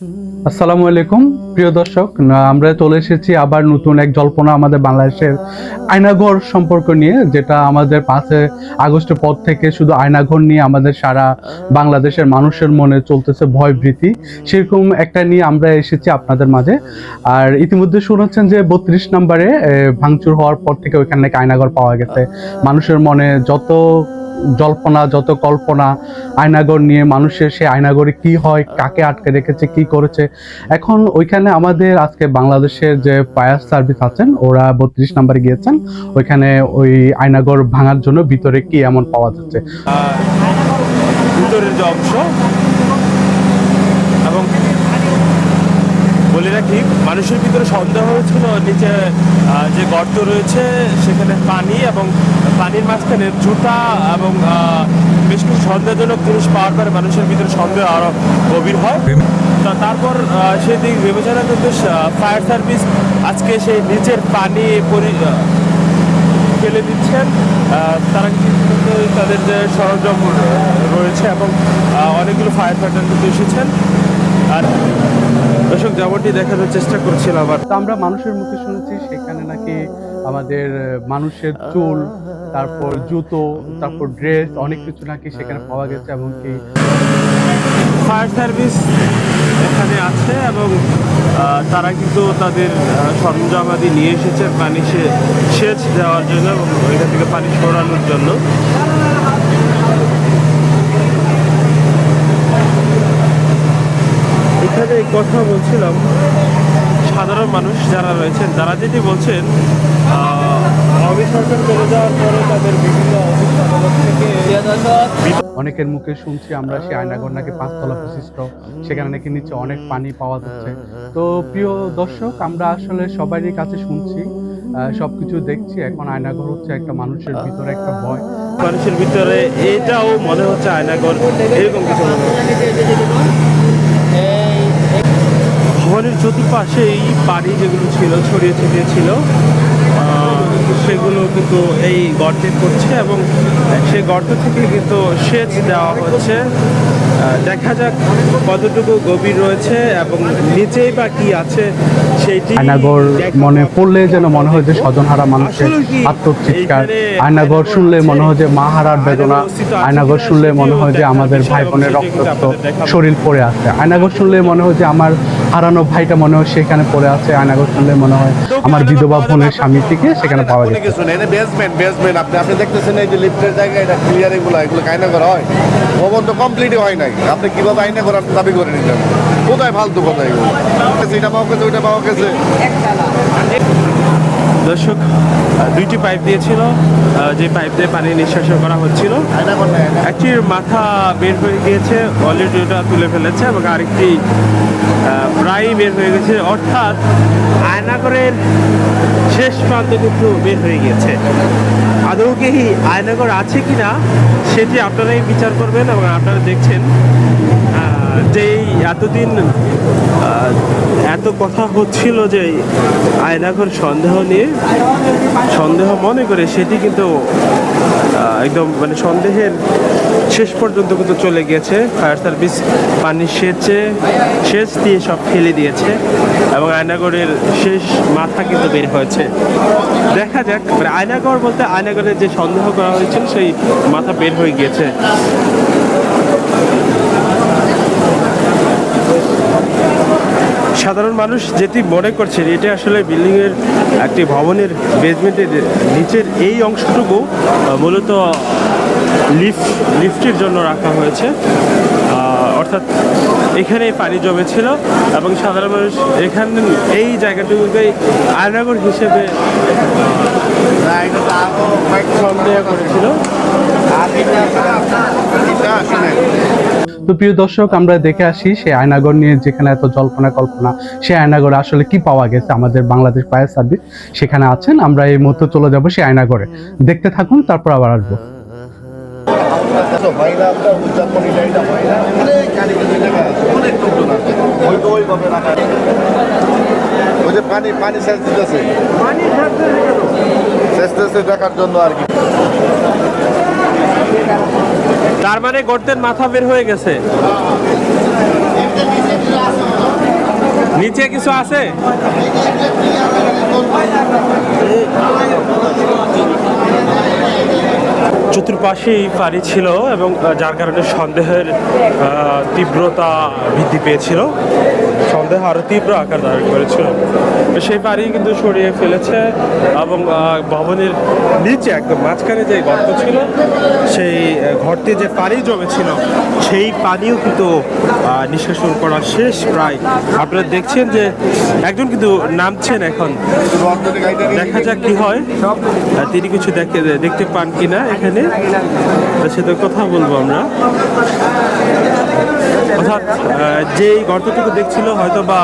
আসসালামু আলাইকুম, প্রিয় দর্শক। আমরা চলে এসেছি আবার নতুন এক জল্পনা আমাদের বাংলাদেশের আয়নাঘর সম্পর্ক নিয়ে, যেটা আমাদের পাঁচে আগস্টের পর থেকে শুধু আয়নাঘর নিয়ে আমাদের সারা বাংলাদেশের মানুষের মনে চলতেছে ভয়ভীতি সেরকম একটা নিয়ে আমরা এসেছি আপনাদের মাঝে। আর ইতিমধ্যে শুনেছেন যে বত্রিশ নম্বরে ভাঙচুর হওয়ার পর থেকে ওইখানে আয়নাঘর পাওয়া গেছে। মানুষের মনে যত জল্পনা, যত কল্পনা আয়নাগর নিয়ে মানুষের সে আয়নাগরে কি হয়, কাকে আটকে রেখেছে, কি করেছে। এখন ওইখানে আমাদের আজকে বাংলাদেশের যে ফায়ার সার্ভিস আছেন, ওরা বত্রিশ নাম্বারে গিয়েছেন। ওইখানে ওই আয়নাগর ভাঙার জন্য ভিতরে কি এমন পাওয়া যাচ্ছে? ভিতরের যে অংশ এবং বলে রাখি মানুষের ভিতরে সন্দেহ হয়েছিল নিচে যে গর্ত রয়েছে সেখানে পানি এবং পানির মাঝখানে জুতা এবং বেশ কিছু সন্দেহজনক জিনিস পাওয়ার পরে মানুষের ভিতরে সন্দেহ আরও গভীর হয়। তারপর আহ, সেই দিক বিবেচনা করতে ফায়ার সার্ভিস আজকে সেই নিচের পানি পরি ফেলে দিচ্ছেন। তারা কিন্তু তাদের যে সরঞ্জাম রয়েছে এবং অনেকগুলো ফায়ার ফাইটার কিন্তু এসেছেন। আর দর্শক যেমনটি দেখানোর চেষ্টা করছিলাম তো আমরা মানুষের মুখে শুনেছি, সেখানে নাকি আমাদের মানুষের চুল, তারপর জুতো, তারপর ড্রেস অনেক কিছু নাকি সেখানে পাওয়া গেছে এবং কি ফায়ার সার্ভিস এখানে আছে এবং তারা কিন্তু তাদের সরঞ্জামাদি নিয়ে এসেছেন পানি সে- সেচ দেওয়ার জন্য এবং ওইখান থেকে পানি সরানোর জন্য এখানে এই কথা বলছিলাম সাধারণ মানুষ যারা রয়েছেন তারা যেটি বলছেন আহ, অমিত সরকার চলে যাওয়ার পরে তাদের বিভিন্ন অনেকের মুখে শুনছি আমরা সেই আয়নাঘর নাকি পাঁচতলা বিশিষ্ট সেখানে নাকি নিচে অনেক পানি পাওয়া যাচ্ছে। তো প্রিয় দর্শক আমরা আসলে সবারই কাছে শুনছি আহ, সবকিছু দেখছি। এখন আয়নাঘর হচ্ছে একটা মানুষের ভিতরে একটা ভয়। মানুষের ভিতরে এটাও মনে হচ্ছে আয়নাগর এরকম কিছু। ভবনের চতুর্পাশে এই বাড়ি যেগুলো ছিল ছড়িয়ে ছিটিয়ে ছিল সেগুলো কিন্তু এই গর্তে পড়ছে এবং সেই গর্ত থেকে কিন্তু সেচ দেওয়া হচ্ছে। দেখা যাক কতটুকু গভীর রয়েছে এবং নিচেই বা কি আছে সেইটি আয়নাঘর দেখা- মনে পড়লে যেন মনে হয় যে স্বজনহারা মানুষের আত্মচিৎকার আয়নাঘর শুনলে মনে হয় যে মা হারার বেদনা। কিনা শুনলে মনে হয় যে আমাদের ভাই বোনের রক্তাক্ত শরীর পড়ে আছে। আয়নাঘর শুনলে মনে হয় যে আমার হারানো ভাইটা মনে হয় সেখানে পড়ে আছে। আয়নাঘর শুনলে মনে হয় আমার বিধবা বোনের স্বামী থেকে সেখানে পাওয়া গেছে। কিছু নেই বেসমেন্ট বেসমেন্ট আপনি আপনি দেখতেছেন এই যে লিফটের জায়গা এটা ক্লিয়ার এগুলো এগুলো কায়না করা হয়? ভবন তো কমপ্লিটই হয় নাই। আপনি কীভাবে আইনা করার দাবি করে নিতেন কোথায় ফালতু কথা এগুলো? এটা পাওয়া গেছে ওইটা পাওয়া গেছে। দর্শক দুইটি পাইপ দিয়েছিল যে পাইপ দিয়ে পানি নিঃশ্বাস করা হচ্ছিল। আয়না আয়না একটির মাথা বের হয়ে গিয়েছে অলরেডি ওটা তুলে ফেলেছে এবং আরেকটি আহ, প্রায় বের হয়ে গেছে। অর্থাৎ আয়নাগরের শেষ প্রান্ত কিন্তু বের হয়ে গিয়েছে। আদৌ কি আয়নাগর আছে কি না সেটি আপনারাই বিচার করবেন এবং আপনারা দেখছেন। আহ, যে এতদিন এত কথা হচ্ছিল যে আয়নাঘর সন্দেহ নিয়ে সন্দেহ মনে করে সেটি কিন্তু একদম মানে সন্দেহের শেষ পর্যন্ত কিন্তু চলে গিয়েছে। ফায়ার সার্ভিস পানি সেচে সেচ দিয়ে সব ফেলে দিয়েছে এবং আয়নাগরের শেষ মাথা কিন্তু বের হয়েছে। দেখা যাক মানে আয়নাগর বলতে আয়নাগরের যে সন্দেহ করা হয়েছিল সেই মাথা বের হয়ে গিয়েছে। সাধারণ মানুষ যেটি মনে করছেন এটা আসলে বিল্ডিংয়ের একটি ভবনের বেসমেন্টের নিচের এই অংশটুকু মূলত লিফট লিফটের জন্য রাখা হয়েছে। অর্থাৎ এখানে পানি জমেছিল এবং সাধারণ মানুষ এখান এই জায়গাটুকুকে আয়নাগর হিসেবে সন্দেহ করেছিল। তো প্রিয় দর্শক আমরা দেখে আসি সেই আয়নাগর নিয়ে যেখানে এত জল্পনা কল্পনা সেই আয়নাগরে আসলে কি পাওয়া গেছে আমাদের বাংলাদেশ ফায়ার সার্ভিস? সেখানে আছেন আমরা এই মুহূর্তে চলে যাব সেই আয়নাগরে। দেখতে থাকুন তারপর আবার আসব। পানি পানি সেচ দিতেছে সেচ দেখার জন্য আর কি। তার মানে গর্তের মাথা বের হয়ে গেছে। নিচে কিছু আছে? চতুর্পাশেই পানি ছিল এবং যার কারণে সন্দেহের তীব্রতা বৃদ্ধি পেয়েছিল। সন্দেহ আরও তীব্র আকার ধারণ করেছিল। সেই পানি কিন্তু সরিয়ে ফেলেছে এবং ভবনের নিচে একদম মাঝখানে যে গর্ত ছিল, সেই গর্তে যে পানি জমেছিল, সেই পানিও কিন্তু নিষ্কাশন করা শেষ প্রায়। আপনারা দেখছেন যে একজন কিন্তু নামছেন এখন। দেখা যাক কি হয়। তিনি কিছু দেখে, দেখতে পান কিনা এখানে। তার সাথে কথা বলব আমরা। অর্থাৎ যেই গর্তটুকু দেখছিল হয়তো বা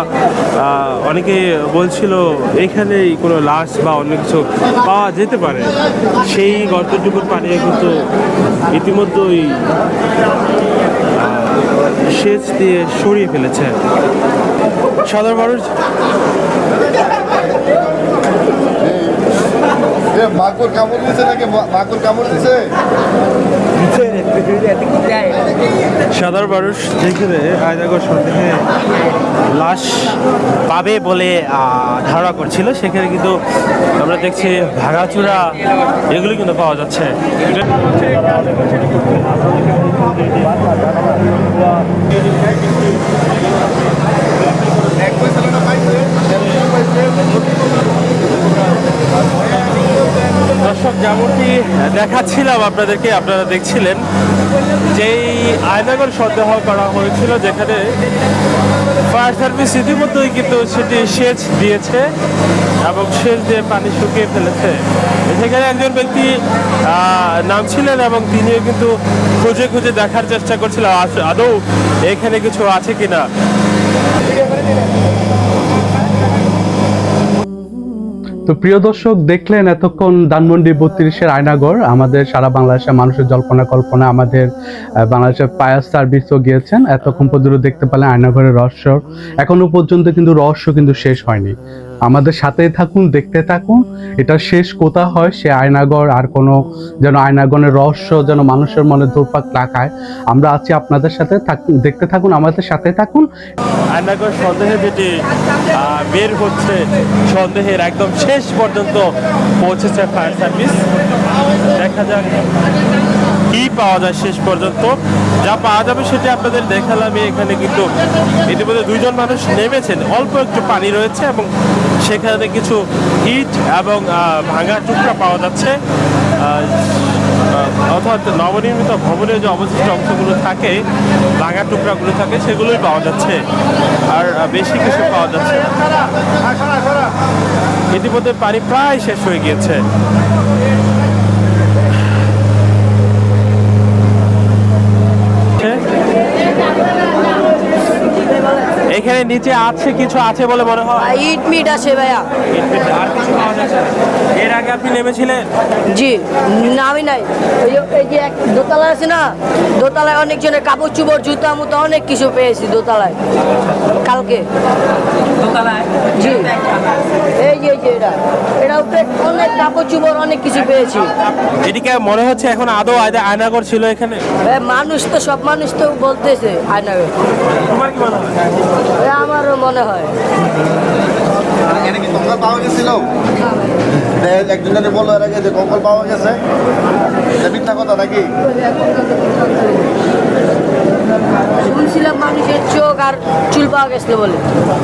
অনেকে বলছিল, এখানেই কোনো লাশ বা অন্য কিছু পাওয়া যেতে পারে। সেই গর্তটুকুর পানি কিন্তু ইতিমধ্যেই সেচ দিয়ে সরিয়ে ফেলেছে। সাধারণ মানুষ মাকুর কামড় দিছে নাকি? মাকুর কামড় দিছে সাধারণ মানুষ যেখানে আয়নাগর সন্দেহে লাশ পাবে বলে ধারণা করছিল সেখানে কিন্তু আমরা দেখছি ভাঙাচুরা এগুলো কিন্তু পাওয়া যাচ্ছে। এক পয়সা পাইছে দর্শক যেমনটি দেখাচ্ছিলাম আপনাদেরকে, আপনারা দেখছিলেন যেই আয়নাগর সন্দেহ করা হয়েছিল, যেখানে ফায়ার সার্ভিস ইতিমধ্যেই কিন্তু সেটি সেচ দিয়েছে এবং সেচ দিয়ে পানি শুকিয়ে ফেলেছে। সেখানে একজন ব্যক্তি নামছিলেন এবং তিনিও কিন্তু খুঁজে খুঁজে দেখার চেষ্টা করছিলেন আদৌ এখানে কিছু আছে কিনা। তো প্রিয় দর্শক, দেখলেন এতক্ষণ ধানমন্ডি বত্রিশের আয়নাগর আমাদের সারা বাংলাদেশের মানুষের জল্পনা কল্পনা, আমাদের বাংলাদেশের ফায়ার সার্ভিসও গিয়েছেন। এতক্ষণ পর্যন্ত দেখতে পেলেন আয়নাগরের রহস্য। এখনও পর্যন্ত কিন্তু রহস্য কিন্তু শেষ হয়নি। আমাদের সাথেই থাকুন, দেখতে থাকুন। এটা শেষ কোথা হয়, সে আয়নাগর আর কোনো যেন আয়নাগরের রহস্য যেন মানুষের মনে দৌড়পাক লাগায় আমরা আছি আপনাদের সাথে দেখতে থাকুন, আমাদের সাথে থাকুন। আয়নাগর সন্দেহে যেটি বের হচ্ছে, সন্দেহের একদম শেষ পর্যন্ত পৌঁছেছে ফায়ার সার্ভিস। দেখা যাক। কি পাওয়া যায় শেষ পর্যন্ত, যা পাওয়া যাবে সেটি আপনাদের দেখালাম। এখানে কিন্তু ইতিমধ্যে দুইজন মানুষ নেমেছেন। অল্প একটু পানি রয়েছে এবং সেখানে কিছু ইট এবং ভাঙা টুকরা পাওয়া যাচ্ছে। অর্থাৎ নবনির্মিত ভবনের যে অবশিষ্ট অংশগুলো থাকে, ভাঙা টুকরাগুলো থাকে, সেগুলোই পাওয়া যাচ্ছে। আর বেশি কিছু পাওয়া যাচ্ছে ইতিমধ্যে পানি প্রায় শেষ হয়ে গিয়েছে। এখানে নিচে আছে কিছু আছে বলে মনে হয়? ইট মিট আছে ভাইয়া। আর কিছু পাওয়া যাচ্ছে এর আগে আপনি নেমেছিলেন? জি না আমি নাই। এই যে এক দোতলা আছে না দোতলায় অনেকজনের কাপড় চুপড় জুতা মুতা অনেক কিছু পেয়েছি দোতলায় কালকে। জি। এই যে যে এটা। এটা উপরে অনেক কাপড় চুপড় অনেক কিছু পেয়েছি। এদিকে মনে হচ্ছে এখন আদৌ আয়না- আয়নাগর ছিল এখানে? এ, মানুষ তো সব মানুষ তো বলতেছে আয়না তোমার কি মনে হয়? আমারও মনে হয়। এখানে কি কঙ্কাল পাওয়া গেছিল? দেখ, একজন বলল এর আগে যে কঙ্কাল পাওয়া গেছে। মিথ্যা কথা নাকি? শুনছিলাম মানুষের চোখ আর চুল পাওয়া গেছিল বলে।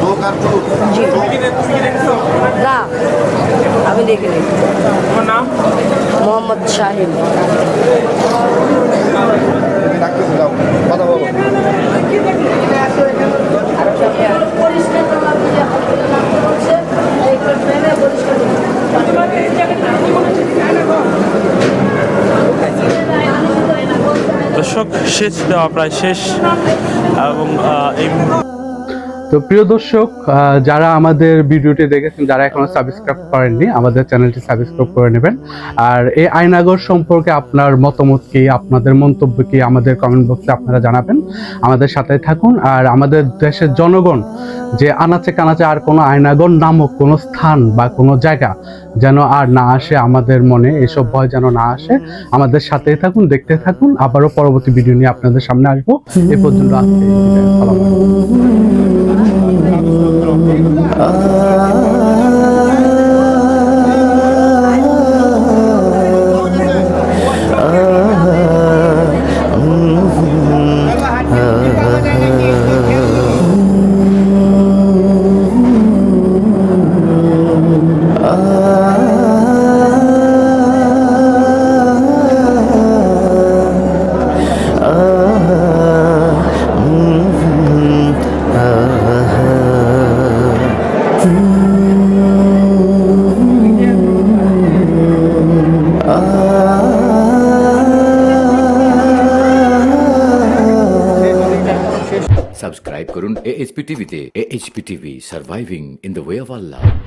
লোক আর চুল? না আমি দেখিনি। তোমার নাম? মোহাম্মদ শাহিন। কথা বলো। দর্শক শেষ দেওয়া প্রায় শেষ এবং এই তো প্রিয় দর্শক যারা আমাদের ভিডিওটি দেখেছেন, যারা এখনও সাবস্ক্রাইব করেননি, আমাদের চ্যানেলটি সাবস্ক্রাইব করে নেবেন। আর এই আয়নাগর সম্পর্কে আপনার মতামত কি, আপনাদের মন্তব্য কি, আমাদের কমেন্ট বক্সে আপনারা জানাবেন। আমাদের সাথে থাকুন। আর আমাদের দেশের জনগণ, যে আনাচে কানাচে আর কোনো আয়নাগর নামক কোনো স্থান বা কোনো জায়গা যেন আর না আসে আমাদের মনে, এসব ভয় যেন না আসে, আমাদের সাথেই থাকুন, দেখতে থাকুন। আবারও পরবর্তী ভিডিও নিয়ে আপনাদের সামনে আসব। এ পর্যন্ত আজকে ah. HPTV surviving in the way of Allah.